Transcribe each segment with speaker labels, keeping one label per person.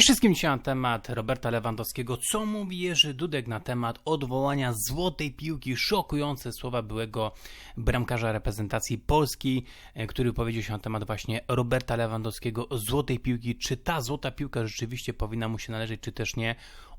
Speaker 1: Wszystkim, dzisiaj na temat Roberta Lewandowskiego. Co mówi Jerzy Dudek na temat odwołania złotej piłki? Szokujące słowa byłego bramkarza reprezentacji Polski, e, który powiedział się na temat właśnie Roberta Lewandowskiego, złotej piłki. Czy ta złota piłka rzeczywiście powinna mu się należeć, czy też nie?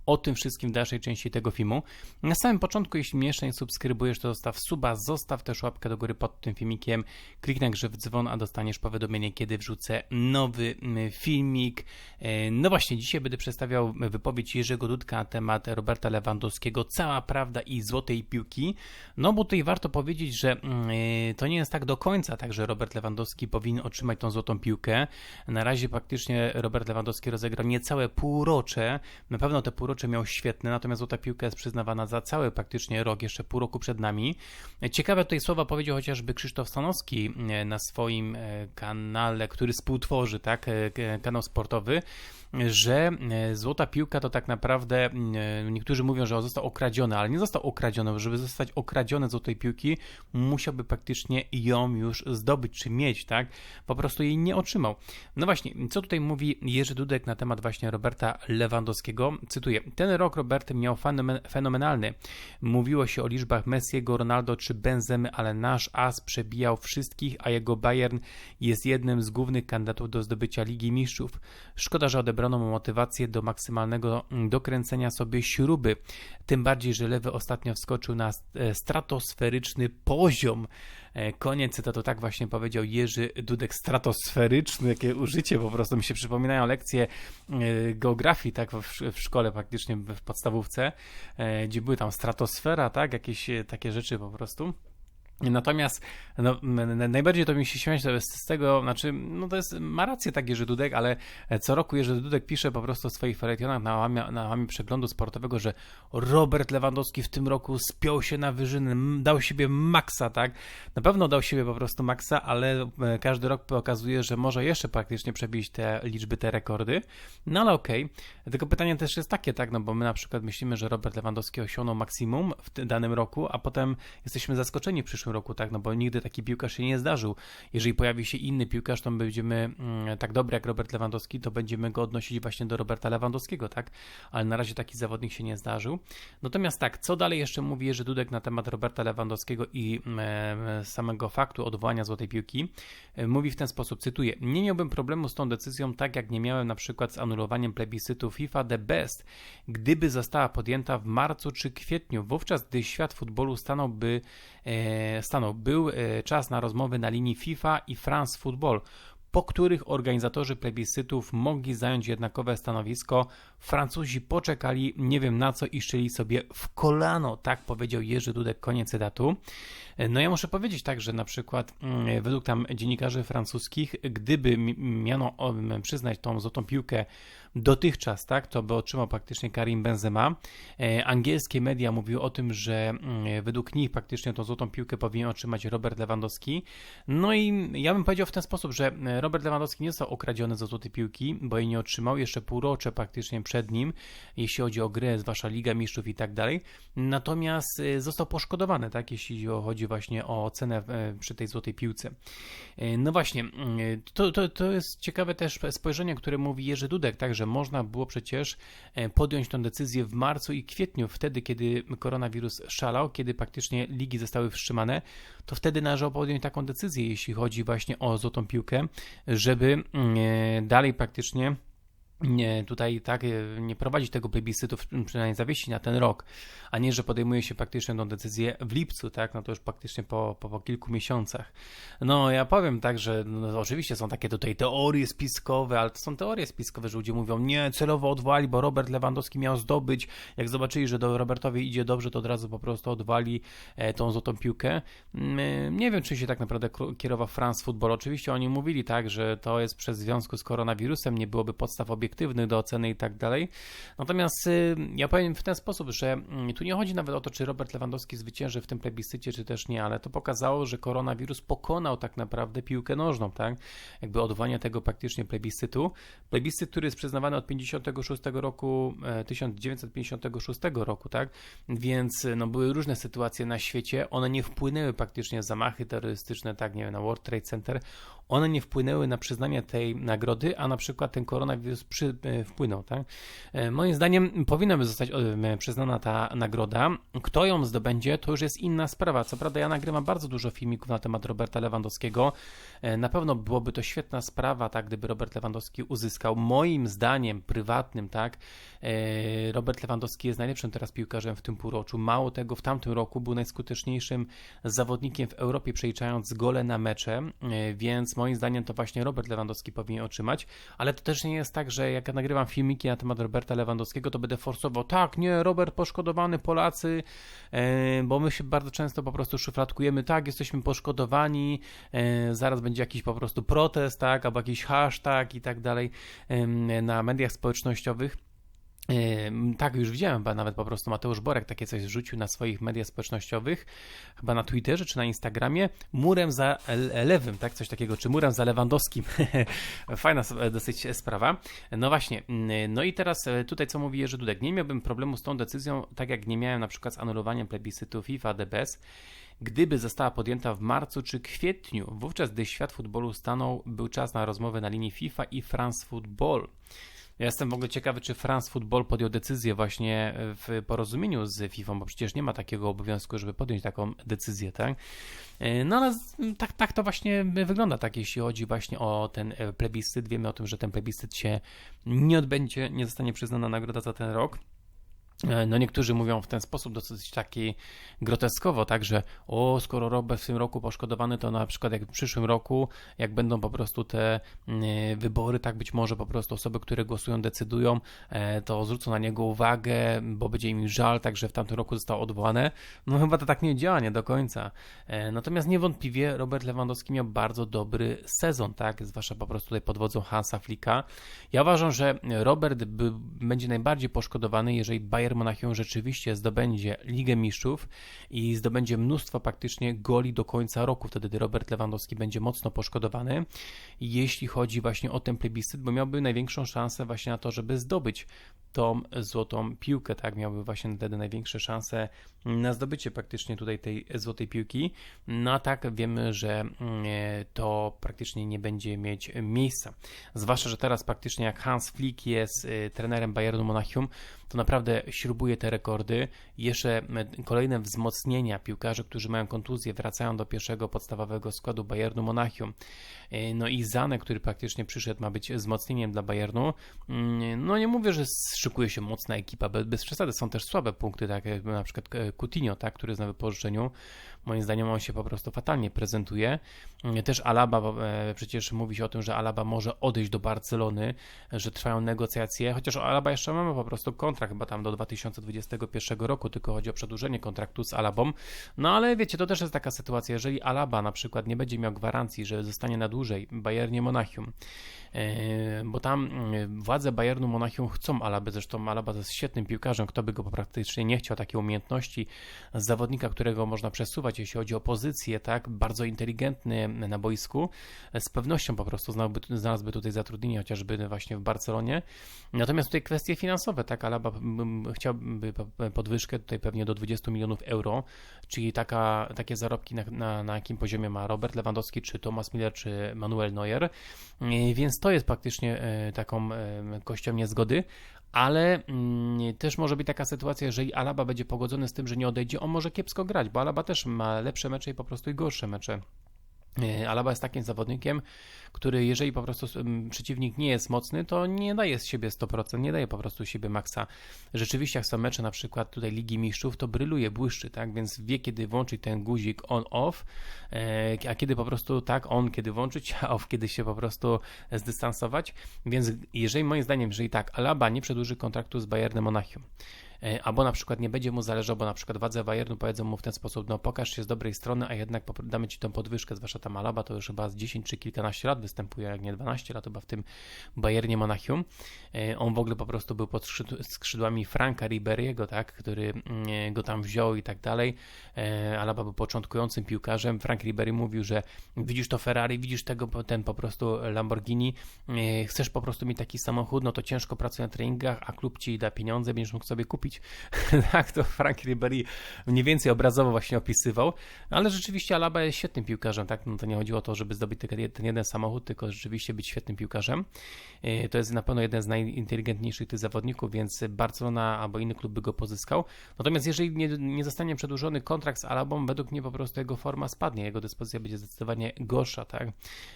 Speaker 1: O tym wszystkim w dalszej części tego filmu. Na samym początku, jeśli mnie jeszcze nie subskrybujesz, to zostaw suba, zostaw też łapkę do góry pod tym filmikiem, kliknij grze w dzwon, a dostaniesz powiadomienie, kiedy wrzucę nowy filmik. E, no właśnie, dzisiaj będę przedstawiał wypowiedź Jerzego Dudka na temat Roberta Lewandowskiego, cała prawda i złotej piłki. No bo tutaj warto powiedzieć, że e, to nie jest tak do końca, tak, że Robert Lewandowski powinien otrzymać tą złotą piłkę. Na razie praktycznie Robert Lewandowski rozegrał niecałe półrocze, na pewno te półrocze półrocze miał świetne, natomiast złota piłka jest przyznawana za cały praktycznie rok, jeszcze pół roku przed nami. Ciekawe tutaj słowa powiedział chociażby Krzysztof Stanowski e, na swoim e, kanale, który współtworzy, tak, e, kanał sportowy że złota piłka to tak naprawdę niektórzy mówią, że został okradziony, ale nie został okradziony. Żeby zostać okradziony złotej piłki, musiałby praktycznie ją już zdobyć czy mieć, tak? Po prostu jej nie otrzymał. No właśnie, co tutaj mówi Jerzy Dudek na temat właśnie Roberta Lewandowskiego? Cytuję: Ten rok Robert miał fenomenalny. Mówiło się o liczbach Messiego, Ronaldo czy Benzemy, ale nasz as przebijał wszystkich, a jego Bayern jest jednym z głównych kandydatów do zdobycia Ligi Mistrzów. Szkoda, że odebrano mu motywację do maksymalnego dokręcenia sobie śruby. Tym bardziej, że lewy ostatnio wskoczył na e, stratosferyczny poziom. E, koniec cytatu, tak właśnie powiedział Jerzy Dudek, stratosferyczny, jakie użycie po prostu mi się przypominają lekcje e, geografii, tak, w, w szkole praktycznie w podstawówce, gdzie były tam stratosfera, tak, jakieś takie rzeczy po prostu. Natomiast no, najbardziej to mi się śmiać z tego, znaczy, no to jest, ma rację tak Jerzy Dudek, ale co roku Jerzy Dudek pisze po prostu w swoich feretionach na na łamie przeglądu sportowego, że Robert Lewandowski w tym roku spiął się na wyżyny, dał siebie maksa, tak? Na pewno dał siebie po prostu maksa, ale e, każdy rok pokazuje, że może jeszcze praktycznie przebić te liczby, te rekordy. No ale okej. Okay. Tylko pytanie też jest takie, tak? No bo my na przykład myślimy, że Robert Lewandowski osiągnął maksimum w danym roku, a potem jesteśmy zaskoczeni w przyszłym roku, tak, no bo nigdy taki piłkarz się nie zdarzył. Jeżeli pojawi się inny piłkarz, to będziemy mm, tak dobry jak Robert Lewandowski, to będziemy go odnosić właśnie do Roberta Lewandowskiego, tak, ale na razie taki zawodnik się nie zdarzył. Natomiast tak, co dalej jeszcze mówi Jerzy Dudek na temat Roberta Lewandowskiego i e, samego faktu odwołania złotej piłki? E, mówi w ten sposób, cytuję, nie miałbym problemu z tą decyzją, tak jak nie miałem na przykład z anulowaniem plebiscytu FIFA The Best, gdyby została podjęta w marcu czy kwietniu, wówczas gdy świat futbolu stanąłby e, stanął. Był e, czas na rozmowy na linii FIFA i France Football, po których organizatorzy plebiscytów mogli zająć jednakowe stanowisko. Francuzi poczekali, nie wiem na co, i szczyli sobie w kolano, tak powiedział Jerzy Dudek, koniec cytatu. E, no ja muszę powiedzieć tak, że na przykład mm, według tam dziennikarzy francuskich, gdyby miano przyznać tą złotą piłkę dotychczas, tak, to by otrzymał praktycznie Karim Benzema. E, angielskie media mówiły o tym, że mm, według nich praktycznie tą złotą piłkę powinien otrzymać Robert Lewandowski. No i ja bym powiedział w ten sposób, że e, Robert Lewandowski nie został okradziony za złotej piłki, bo jej nie otrzymał. Jeszcze półrocze praktycznie przed nim, jeśli chodzi o grę, zwłaszcza Liga Mistrzów i tak dalej. Natomiast e, został poszkodowany, tak, jeśli chodzi właśnie o cenę przy tej złotej piłce. No właśnie, mm, to, to, to jest ciekawe też spojrzenie, które mówi Jerzy Dudek, tak, że można było przecież e, podjąć tę decyzję w marcu i kwietniu, wtedy kiedy koronawirus szalał, kiedy praktycznie ligi zostały wstrzymane, to wtedy należało podjąć taką decyzję, jeśli chodzi właśnie o złotą piłkę, żeby mm, e, dalej praktycznie nie, tutaj tak e, nie prowadzić tego plebiscytu, przynajmniej zawiesić na ten rok, a nie, że podejmuje się praktycznie tą decyzję w lipcu, tak, no to już praktycznie po, po, po kilku miesiącach. No ja powiem tak, że no, oczywiście są takie tutaj teorie spiskowe, ale to są teorie spiskowe, że ludzie mówią, nie, celowo odwali, bo Robert Lewandowski miał zdobyć, jak zobaczyli, że do Robertowi idzie dobrze, to od razu po prostu odwali e, tą złotą piłkę. Mm, e, nie wiem, czy się tak naprawdę kierował France Football, oczywiście oni mówili tak, że to jest przez związku z koronawirusem, nie byłoby podstaw obiektywnych, obiektywny do oceny i tak dalej. Natomiast y, ja powiem w ten sposób, że mm, tu nie chodzi nawet o to, czy Robert Lewandowski zwycięży w tym plebiscycie, czy też nie, ale to pokazało, że koronawirus pokonał tak naprawdę piłkę nożną, tak? Jakby odwołanie tego praktycznie plebiscytu. Plebiscyt, który jest przyznawany od 56 roku, 1956 e, roku, tak? Więc no, były różne sytuacje na świecie, one nie wpłynęły praktycznie zamachy terrorystyczne, tak, nie wiem, na World Trade Center, one nie wpłynęły na przyznanie tej nagrody, a na przykład ten koronawirus przy, e, wpłynął. Tak? E, moim zdaniem powinna by zostać e, przyznana ta nagroda. Kto ją zdobędzie, to już jest inna sprawa. Co prawda ja nagrywam bardzo dużo filmików na temat Roberta Lewandowskiego. Na pewno byłoby to świetna sprawa, tak, gdyby Robert Lewandowski uzyskał. Moim zdaniem prywatnym, tak, Robert Lewandowski jest najlepszym teraz piłkarzem w tym półroczu. Mało tego, w tamtym roku był najskuteczniejszym zawodnikiem w Europie, przeliczając gole na mecze, więc moim zdaniem to właśnie Robert Lewandowski powinien otrzymać, ale to też nie jest tak, że jak ja nagrywam filmiki na temat Roberta Lewandowskiego, to będę forsował, tak, nie, Robert poszkodowany, Polacy, e, bo my się bardzo często po prostu szufladkujemy, tak, jesteśmy poszkodowani, e, zaraz będzie jakiś po prostu protest, tak, albo jakiś hashtag i tak dalej na mediach społecznościowych. Tak, już widziałem, chyba nawet po prostu Mateusz Borek takie coś rzucił na swoich mediach społecznościowych, chyba na Twitterze czy na Instagramie, murem za lewym, tak, coś takiego, czy murem za Lewandowskim. Fajna dosyć sprawa. No właśnie, no i teraz e, tutaj co mówi Jerzy Dudek, nie miałbym problemu z tą decyzją, tak jak nie miałem na przykład z anulowaniem plebiscytu FIFA DBS, gdyby została podjęta w marcu czy kwietniu. Wówczas, gdy świat futbolu stanął, był czas na rozmowę na linii FIFA i France Football. Ja jestem w ogóle ciekawy, czy France Football podjął decyzję właśnie w porozumieniu z FIFA, bo przecież nie ma takiego obowiązku, żeby podjąć taką decyzję, tak? E, no ale tak, tak to właśnie wygląda, tak, jeśli chodzi właśnie o ten e, plebiscyt. Wiemy o tym, że ten plebiscyt się nie odbędzie, nie zostanie przyznana nagroda za ten rok. E, no niektórzy mówią w ten sposób dosyć taki groteskowo, tak, że o, skoro Robert w tym roku poszkodowany, to na przykład jak w przyszłym roku, jak będą po prostu te mm, wybory, tak być może po prostu osoby, które głosują, decydują, e, to zwrócą na niego uwagę, bo będzie im żal, także w tamtym roku zostało odwołane. No chyba to tak nie działa, nie do końca. E, natomiast niewątpliwie Robert Lewandowski miał bardzo dobry sezon, tak, zwłaszcza po prostu tutaj pod wodzą Hansa Flicka. Ja uważam, że Robert by, będzie najbardziej poszkodowany, jeżeli Bayern Bayern Monachium rzeczywiście zdobędzie Ligę Mistrzów i zdobędzie mnóstwo praktycznie goli do końca roku, wtedy Robert Lewandowski będzie mocno poszkodowany, jeśli chodzi właśnie o ten plebiscyt, bo miałby największą szansę właśnie na to, żeby zdobyć tą złotą piłkę, tak, miałby właśnie wtedy największe szanse na zdobycie praktycznie tutaj tej złotej piłki. No a tak wiemy, że mm, to praktycznie nie będzie mieć miejsca. Zwłaszcza, że teraz praktycznie jak Hans Flick jest y, trenerem Bayernu Monachium, to naprawdę śrubuje te rekordy. Jeszcze kolejne wzmocnienia piłkarzy, którzy mają kontuzję, wracają do pierwszego podstawowego składu Bayernu Monachium. Y, no i Zane, który praktycznie przyszedł, ma być wzmocnieniem dla Bayernu. Mm, no nie mówię, że szykuje się mocna ekipa, bez przesady są też słabe punkty, tak jak na przykład e, Coutinho, tak, który jest na wypożyczeniu. Moim zdaniem on się po prostu fatalnie prezentuje. Też Alaba, e, przecież mówi się o tym, że Alaba może odejść do Barcelony, że trwają negocjacje, chociaż Alaba jeszcze mamy po prostu kontrakt chyba tam do 2021 roku, tylko chodzi o przedłużenie kontraktu z Alabą. No ale wiecie, to też jest taka sytuacja, jeżeli Alaba na przykład nie będzie miał gwarancji, że zostanie na dłużej w Bayernie Monachium, e, bo tam e, władze Bayernu Monachium chcą Alabę, zresztą Alaba jest świetnym piłkarzem, kto by go praktycznie nie chciał, takie umiejętności zawodnika, którego można przesuwać, jeśli chodzi o pozycję, tak, bardzo inteligentny na boisku, z pewnością po prostu znalazłby tutaj zatrudnienie chociażby właśnie w Barcelonie. Natomiast tutaj kwestie finansowe, tak, Alaba chciałby podwyżkę tutaj pewnie do 20 milionów euro, czyli taka, takie zarobki na, na, na jakim poziomie ma Robert Lewandowski, czy Thomas Miller, czy Manuel Neuer, więc to jest praktycznie taką kością niezgody, ale mm, też może być taka sytuacja, jeżeli Alaba będzie pogodzony z tym, że nie odejdzie, on może kiepsko grać, bo Alaba też ma lepsze mecze i po prostu i gorsze mecze. E, Alaba jest takim zawodnikiem, który jeżeli po prostu przeciwnik nie jest mocny, to nie daje z siebie 100%, nie daje po prostu siebie maksa. Rzeczywiście jak są mecze na przykład tutaj Ligi Mistrzów, to bryluje, błyszczy, tak, więc wie kiedy włączyć ten guzik on-off, e, a kiedy po prostu tak, on kiedy włączyć, a off kiedy się po prostu zdystansować, więc jeżeli moim zdaniem, jeżeli tak, Alaba nie przedłuży kontraktu z Bayernem Monachium, albo na przykład nie będzie mu zależało, bo na przykład władze Bayernu powiedzą mu w ten sposób, no pokaż się z dobrej strony, a jednak damy ci tą podwyżkę, zwłaszcza ta Malaba, to już chyba z 10 czy kilkanaście lat występuje, jak nie 12 lat chyba w tym Bayernie Monachium. E, on w ogóle po prostu był pod skrzydłami Franka Riberiego, tak, który mm, go tam wziął i tak dalej. E, Alaba był początkującym piłkarzem. Frank Ribery mówił, że widzisz to Ferrari, widzisz tego, ten po prostu Lamborghini, chcesz po prostu mieć taki samochód, no to ciężko pracuje na treningach, a klub ci da pieniądze, będziesz mógł sobie kupić zrobić. tak to Frank Ribery mniej więcej obrazowo właśnie opisywał, ale rzeczywiście Alaba jest świetnym piłkarzem, tak? No to nie chodziło o to, żeby zdobyć ten jeden samochód, tylko rzeczywiście być świetnym piłkarzem. E, to jest na pewno jeden z najinteligentniejszych tych zawodników, więc Barcelona albo inny klub by go pozyskał. Natomiast jeżeli nie, nie zostanie przedłużony kontrakt z Alabą, według mnie po prostu jego forma spadnie, jego dyspozycja będzie zdecydowanie gorsza, tak?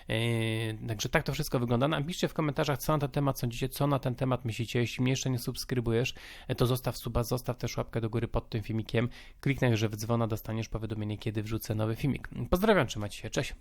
Speaker 1: E, także tak to wszystko wygląda. Napiszcie w komentarzach, co na ten temat sądzicie, co na ten temat myślicie. Jeśli mnie jeszcze nie subskrybujesz, e, to zostaw suba, zostaw też łapkę do góry pod tym filmikiem. Kliknij, że w dzwona dostaniesz powiadomienie, kiedy wrzucę nowy filmik. Pozdrawiam, trzymajcie się, cześć!